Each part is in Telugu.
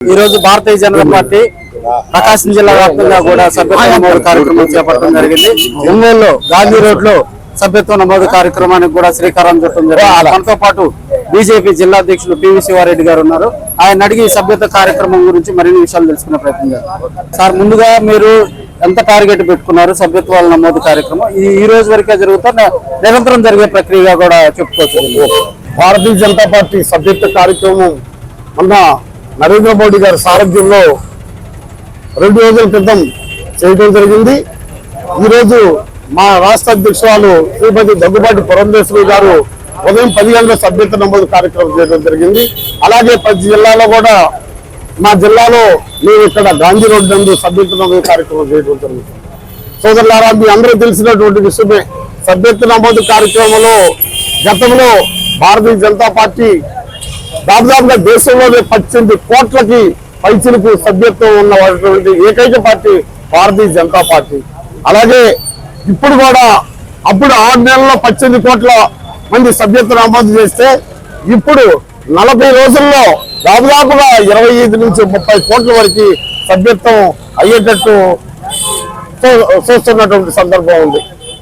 ఈ రోజు భారతీయ జనతా పార్టీ ప్రకాశం జిల్లా వ్యాప్తంగా కూడా సభ్యత్వ నమోదు కార్యక్రమం చేపట్టడం జరిగింది. ఒంగోలులో గాంధీ రోడ్లో సభ్యత్వ నమోదు కార్యక్రమానికి కూడా శ్రీకారం చుట్టడం జరిగింది. మనతో పాటు బీజేపీ జిల్లా అధ్యక్షులు పివి శివారెడ్డి గారు ఉన్నారు. ఆయన అడిగి సభ్యత్వ కార్యక్రమం గురించి మరిన్ని విషయాలు తెలుసుకునే ప్రయత్నం చేద్దాం. సార్ ముందుగా మీరు ఎంత టార్గెట్ పెట్టుకున్నారు సభ్యత్వాల నమోదు కార్యక్రమం? ఈ ఈ రోజు వరకే జరుగుతున్న నిరంతరం జరిగే ప్రక్రియగా కూడా చెప్పుకోవచ్చు. భారతీయ జనతా పార్టీ సభ్యత్వ కార్యక్రమం మొన్న నరేంద్ర మోడీ గారి సారథ్యంలో రెండు రోజుల క్రితం చేయడం జరిగింది. ఈరోజు మా రాష్ట్ర అధ్యక్షురాలు శ్రీమతి దగ్గుబాటి పురంధేశ్వరి గారు ఉదయం పది గంటల సభ్యత నమోదు కార్యక్రమం చేయడం జరిగింది. అలాగే ప్రతి జిల్లాలో కూడా మా జిల్లాలో మేము ఇక్కడ గాంధీ రోడ్డు నందు సభ్యత నమోదు కార్యక్రమం చేయడం జరుగుతుంది సోదరులారా మీ అందరూ తెలిసినటువంటి విషయమే సభ్యత నమోదు కార్యక్రమంలో గతంలో భారతీయ జనతా పార్టీ దాదాపుగా దేశంలోనే పద్దెనిమిది కోట్లకి పైచులకు సభ్యత్వం ఉన్నటువంటి ఏకైక పార్టీ భారతీయ జనతా పార్టీ. అలాగే ఇప్పుడు కూడా అప్పుడు ఆరు నెలల్లో పద్దెనిమిది కోట్ల మంది సభ్యత్వం నమోదు చేస్తే ఇప్పుడు నలభై రోజుల్లో దాదాపుగా ఇరవై ఐదు నుంచి ముప్పై కోట్ల వరకు సభ్యత్వం అయ్యేటట్టు చూ- చూస్తున్నటువంటి సందర్భం ఉంది.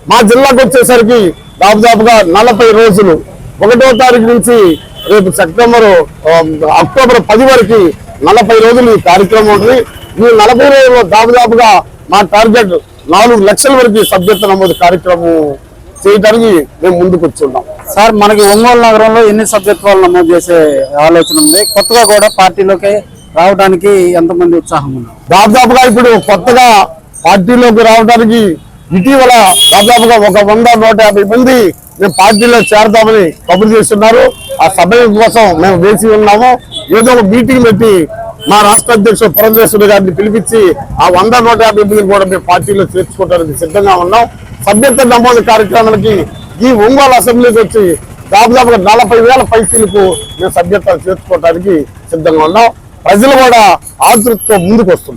మా జిల్లాకు వచ్చేసరికి దాదాపుగా నలభై రోజులు. ఒకటో తారీఖు నుంచి రేపు సెప్టెంబర్ అక్టోబర్ పది వరకు నలభై రోజులు ఈ కార్యక్రమం ఉంది. ఈ నలభై రోజుల్లో దాదాపుగా మా టార్గెట్ నాలుగు లక్షల వరకు సభ్యత్వ నమోదు కార్యక్రమం చేయడానికి మేము ముందుకు వచ్చున్నాం. సార్ మనకి ఒంగోలు నగరంలో ఎన్ని సభ్యత్వాలు నమోదు చేసే ఆలోచన ఉంది? కొత్తగా కూడా పార్టీలోకి రావడానికి ఎంతమంది ఉత్సాహం ఉంది దాదాపుగా ఇప్పుడు కొత్తగా పార్టీలోకి రావడానికి ఇటీవల దాదాపుగా ఒక వంద నూట యాభై మంది మేము పార్టీలో చేరదామని కబురు చేస్తున్నారు. ఆ సభ కోసం మేము వేసి ఉన్నాము. ఏదో ఒక మీటింగ్ పెట్టి మా రాష్ట్ర అధ్యక్షుడు పురంధేశ్వరి గారిని పిలిపించి ఆ వంద నూట యాభై మందిని కూడా మేము పార్టీలో చేర్చుకోవడానికి సిద్ధంగా ఉన్నాం. సభ్యత్వ నమోదు కార్యక్రమానికి ఈ ఒంగోలు అసెంబ్లీకి వచ్చి దాదాపుగా నలభై వేల పైసలకు మేము సభ్యత్వాలు చేర్చుకోవడానికి సిద్ధంగా ఉన్నాం. ప్రజలు కూడా ఆతృతతో ముందుకు వస్తున్నారు.